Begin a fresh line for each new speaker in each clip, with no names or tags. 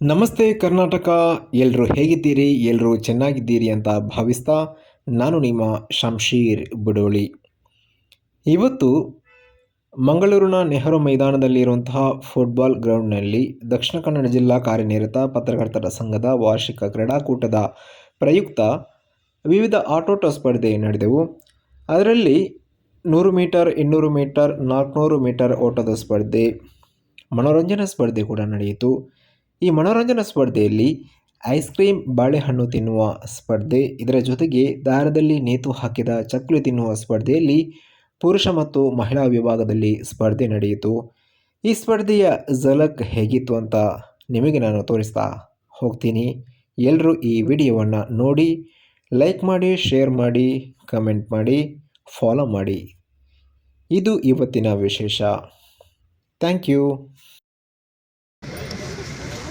ನಮಸ್ತೆ ಕರ್ನಾಟಕ ಎಲ್ಲರೂ ಹೇಗಿದ್ದೀರಿ ಎಲ್ಲರೂ ಚೆನ್ನಾಗಿದ್ದೀರಿ ಅಂತ ಭಾವಿಸ್ತಾ ನಾನು ನಿಮ್ಮ ಶಂಶೀರ್ ಬುಡೋಳಿ. ಇವತ್ತು ಮಂಗಳೂರಿನ ನೆಹರು ಮೈದಾನದಲ್ಲಿರುವಂತಹ ಫುಟ್ಬಾಲ್ ಗ್ರೌಂಡ್ನಲ್ಲಿ ದಕ್ಷಿಣ ಕನ್ನಡ ಜಿಲ್ಲಾ ಕಾರ್ಯನಿರತ ಪತ್ರಕರ್ತರ ಸಂಘದ ವಾರ್ಷಿಕ ಕ್ರೀಡಾಕೂಟದ ಪ್ರಯುಕ್ತ ವಿವಿಧ ಆಟೋಟ ಸ್ಪರ್ಧೆ ನಡೆದವು. ಅದರಲ್ಲಿ ನೂರು ಮೀಟರ್, ಇನ್ನೂರು ಮೀಟರ್, ನಾಲ್ಕುನೂರು ಮೀಟರ್ ಓಟದ ಸ್ಪರ್ಧೆ, ಮನೋರಂಜನಾ ಸ್ಪರ್ಧೆ ಕೂಡ ನಡೆಯಿತು. ಈ ಮನೋರಂಜನಾ ಸ್ಪರ್ಧೆಯಲ್ಲಿ ಐಸ್ ಕ್ರೀಮ್ ಬಾಳೆಹಣ್ಣು ತಿನ್ನುವ ಸ್ಪರ್ಧೆ, ಇದರ ಜೊತೆಗೆ ದಾರದಲ್ಲಿ ನೇತು ಹಾಕಿದ ಚಕ್ಲಿ ತಿನ್ನುವ ಸ್ಪರ್ಧೆಯಲ್ಲಿ ಪುರುಷ ಮತ್ತು ಮಹಿಳಾ ವಿಭಾಗದಲ್ಲಿ ಸ್ಪರ್ಧೆ ನಡೆಯಿತು. ಈ ಸ್ಪರ್ಧೆಯ ಝಲಕ್ ಹೇಗಿತ್ತು ಅಂತ ನಿಮಗೆ ನಾನು ತೋರಿಸ್ತಾ ಹೋಗ್ತೀನಿ. ಎಲ್ಲರೂ ಈ ವಿಡಿಯೋವನ್ನು ನೋಡಿ, ಲೈಕ್ ಮಾಡಿ, ಶೇರ್ ಮಾಡಿ, ಕಮೆಂಟ್ ಮಾಡಿ, ಫಾಲೋ ಮಾಡಿ. ಇದು ಇವತ್ತಿನ ವಿಶೇಷ. Thank you.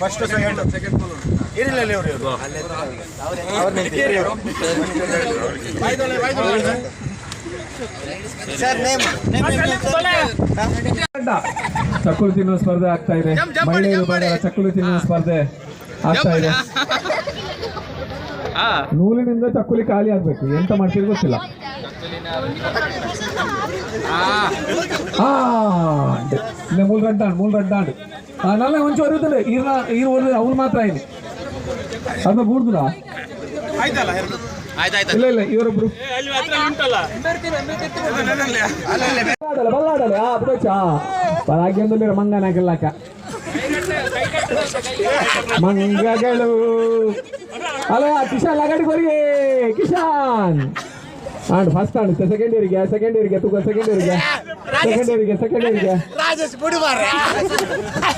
ಫಸ್ಟ್ ಸೆಕೆಂಡ್ ಇರಲಿಲ್ಲ ಇವರು? ಇವರು
ಚಕ್ಕುಲು ತಿನ್ನುವ ಸ್ಪರ್ಧೆ ಆಗ್ತಾ ಇದೆ. ಮಹಿಳೆಯರು ಮಾಡಿದ ಚಕ್ಕುಲು ತಿನ್ನುವ ಸ್ಪರ್ಧೆ ಆಗ್ತಾ ಇದೆ. ನೂಲಿನಿಂದ ಚಕ್ಕುಲಿ ಖಾಲಿ ಆಗ್ಬೇಕು. ಎಂತ ಮಾಡ್ತೀರಿ ಗೊತ್ತಿಲ್ಲ. ಮೂಲ್ ರಡ್ಡಾಂಡ್ ಮೂಲ್ ರಡ್ಡಾಂಡ್ ನಲ್ಲ ಒಂಚು ಒರುತ್ತದೆ ಈರ್ನ ಈರ್ ಒರು ಅವ್ನು ಮಾತ್ರ ಇದೆ ಅದನ್ನ ಬೂಡ್ದುರಾ ಇಲ್ಲ ಇಲ್ಲ ಇವರೊಬ್ರು ಬಲ್ಲಾಡಲ್ಲ ಬಲ್ಲಾಡಲ್ಲ ಆ ಬಿಡೋಚಾ ಭಾಗ್ಯದಲ್ಲಿ ಮಂಗನಾಗಿಲ್ಲಕ ಮಂಗಗಳು ಅಲ್ಲ Kishan ಲಗಾಡಿ ಕೊರಿಗೆ Kishan and first and second ಇಯರ್ಗೆ ಸೆಕೆಂಡ್ ಇಯರ್ಗೆ ತೂಕ ಸೆಕೆಂಡ್ ಇಯರ್ಗೆ ಸೆಕೆಂಡ್ ಇಯರ್ಗೆ ಸೆಕೆಂಡ್ ಇಯರ್ಗೆ
ರಾಜೇಶ್ ಬಿಡು ಮಾರ್ರೆ. ಆ,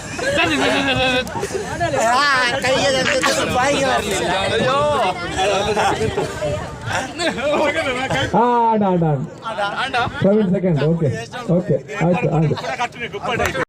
ಕೈಗೆ ತಂದಿದ್ದು ಬಾಯಿಗೆ ಬರ್ಲಿಲ್ಲ.
Add add add Praveen second okay okay ಆಯ್ತು ಆಯ್ತು